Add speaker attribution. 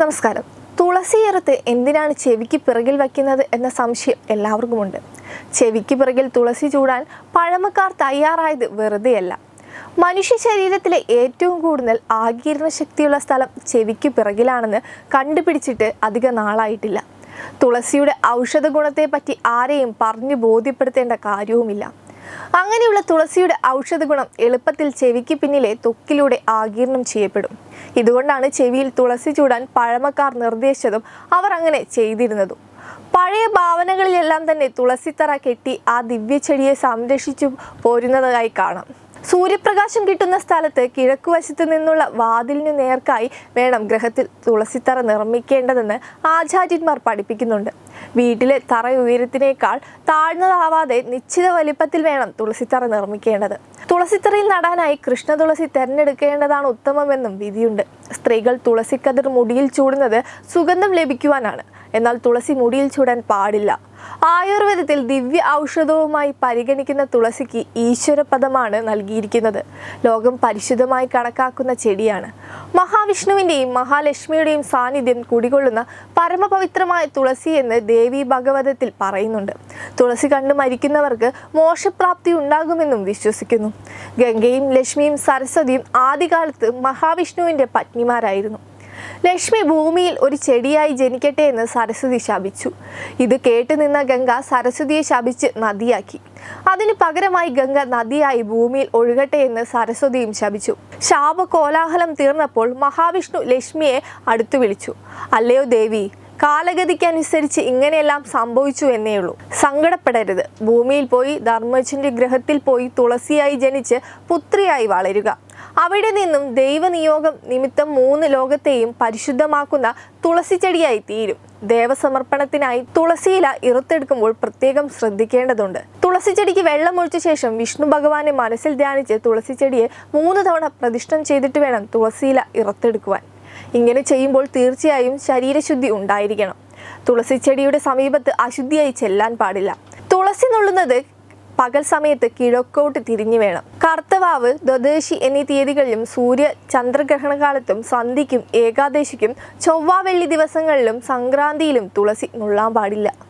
Speaker 1: നമസ്കാരം. തുളസി തുളസിയറത്ത് എന്തിനാണ് ചെവിക്ക് പിറകിൽ വയ്ക്കുന്നത് എന്ന സംശയം എല്ലാവർക്കുമുണ്ട്. ചെവിക്ക് പിറകിൽ തുളസി ചൂടാൻ പഴമക്കാർ തയ്യാറായത് വെറുതെയല്ല. മനുഷ്യ ശരീരത്തിലെ ഏറ്റവും കൂടുതൽ ആകീർണ ശക്തിയുള്ള സ്ഥലം ചെവിക്ക് പിറകിലാണെന്ന് കണ്ടുപിടിച്ചിട്ട് അധിക നാളായിട്ടില്ല. തുളസിയുടെ ഔഷധ ഗുണത്തെപ്പറ്റി ആരെയും പറഞ്ഞു ബോധ്യപ്പെടുത്തേണ്ട കാര്യവുമില്ല. അങ്ങനെയുള്ള തുളസിയുടെ ഔഷധഗുണം എളുപ്പത്തിൽ ചെവിക്ക് പിന്നിലെ തൊക്കിലൂടെ ആകീർണം ചെയ്യപ്പെടും. ഇതുകൊണ്ടാണ് ചെവിയിൽ തുളസി ചൂടാൻ പഴമക്കാർ നിർദ്ദേശിച്ചതും അവർ അങ്ങനെ ചെയ്തിരുന്നതും. പഴയ ഭാവനകളിലെല്ലാം തന്നെ തുളസിത്തറ കെട്ടി ആ ദിവ്യചെടിയെ സംരക്ഷിച്ചു പോരുന്നതായി കാണാം. സൂര്യപ്രകാശം കിട്ടുന്ന സ്ഥലത്ത് കിഴക്കുവശത്ത് നിന്നുള്ള വാതിലിന് നേർക്കായി വേണം ഗ്രഹത്തിൽ തുളസിത്തറ നിർമ്മിക്കേണ്ടതെന്ന് ആചാര്യന്മാർ പഠിപ്പിക്കുന്നുണ്ട്. വീട്ടിലെ തറ ഉയരത്തിനേക്കാൾ താഴ്ന്നതാവാതെ നിശ്ചിത വലിപ്പത്തിൽ വേണം തുളസിത്തറ നിർമ്മിക്കേണ്ടത്. തുളസിത്തറയിൽ നടാനായി കൃഷ്ണ തുളസി തിരഞ്ഞെടുക്കേണ്ടതാണ് ഉത്തമമെന്നും വിധിയുണ്ട്. സ്ത്രീകൾ തുളസിക്കതിർ മുടിയിൽ ചൂടുന്നത് സുഗന്ധം ലഭിക്കുവാനാണ്. എന്നാൽ തുളസി മുടിയിൽ ചൂടാൻ പാടില്ല. ആയുർവേദത്തിൽ ദിവ്യ ഔഷധവുമായി പരിഗണിക്കുന്ന തുളസിക്ക് ഈശ്വരപദമാണ് നൽകിയിരിക്കുന്നത്. ലോകം പരിശുദ്ധമായി കണക്കാക്കുന്ന ചെടിയാണ്. മഹാവിഷ്ണുവിന്റെയും മഹാലക്ഷ്മിയുടെയും സാന്നിധ്യം കുടികൊള്ളുന്ന പരമപവിത്രമായ തുളസി എന്ന് ദേവി ഭഗവതത്തിൽ പറയുന്നുണ്ട്. തുളസി കണ്ട് മരിക്കുന്നവർക്ക് മോശപ്രാപ്തി ഉണ്ടാകുമെന്നും വിശ്വസിക്കുന്നു. ഗംഗയും ലക്ഷ്മിയും സരസ്വതിയും ആദ്യകാലത്ത് മഹാവിഷ്ണുവിന്റെ പത്നിമാരായിരുന്നു. ലക്ഷ്മി ഭൂമിയിൽ ഒരു ചെടിയായി ജനിക്കട്ടെ എന്ന് സരസ്വതി ശപിച്ചു. ഇത് കേട്ടു നിന്ന ഗംഗ സരസ്വതിയെ ശപിച്ച് നദിയാക്കി. അതിന് പകരമായി ഗംഗ നദിയായി ഭൂമിയിൽ ഒഴുകട്ടെ എന്ന് സരസ്വതിയും ശപിച്ചു. ശാപ കോലാഹലം തീർന്നപ്പോൾ മഹാവിഷ്ണു ലക്ഷ്മിയെ അടുത്തു വിളിച്ചു. അല്ലയോ ദേവി കാലഗതിക്കനുസരിച്ച് ഇങ്ങനെയെല്ലാം സംഭവിച്ചു എന്നേ ഉള്ളൂ. സങ്കടപ്പെടരുത്. ഭൂമിയിൽ പോയി ധർമ്മജന്റെ ഗ്രഹത്തിൽ പോയി തുളസിയായി ജനിച്ച് പുത്രിയായി വളരുക. അവിടെ നിന്നും ദൈവനിയോഗം നിമിത്തം മൂന്ന് ലോകത്തെയും പരിശുദ്ധമാക്കുന്ന തുളസി ചെടിയായി തീരും. ദേവസമർപ്പണത്തിനായി തുളസിയില ഇറുത്തെടുക്കുമ്പോൾ പ്രത്യേകം ശ്രദ്ധിക്കേണ്ടതുണ്ട്. തുളസി ചെടിക്ക് വെള്ളമൊഴിച്ച ശേഷം വിഷ്ണു ഭഗവാനെ മനസ്സിൽ ധ്യാനിച്ച് തുളസി ചെടിയെ മൂന്ന് തവണ പ്രതിഷ്ഠം ചെയ്തിട്ട് വേണം തുളസിയില ഇറുത്തെടുക്കുവാൻ. ഇങ്ങനെ ചെയ്യുമ്പോൾ തീർച്ചയായും ശരീരശുദ്ധി ഉണ്ടായിരിക്കണം. തുളസി ചെടിയുടെ സമീപത്ത് അശുദ്ധിയായി ചെല്ലാൻ പാടില്ല. തുളസി നുള്ളുന്നത് പകൽ സമയത്ത് കിഴക്കോട്ട് തിരിഞ്ഞു വേണം. കർത്തവാവ് ദ്വദേശി എന്നീ തീയതികളിലും സൂര്യ ചന്ദ്രഗ്രഹണ കാലത്തും സന്ധിക്കും ഏകാദശിക്കും ചൊവ്വ വെള്ളി ദിവസങ്ങളിലും സംക്രാന്തിയിലും തുളസി നുള്ളാൻ പാടില്ല.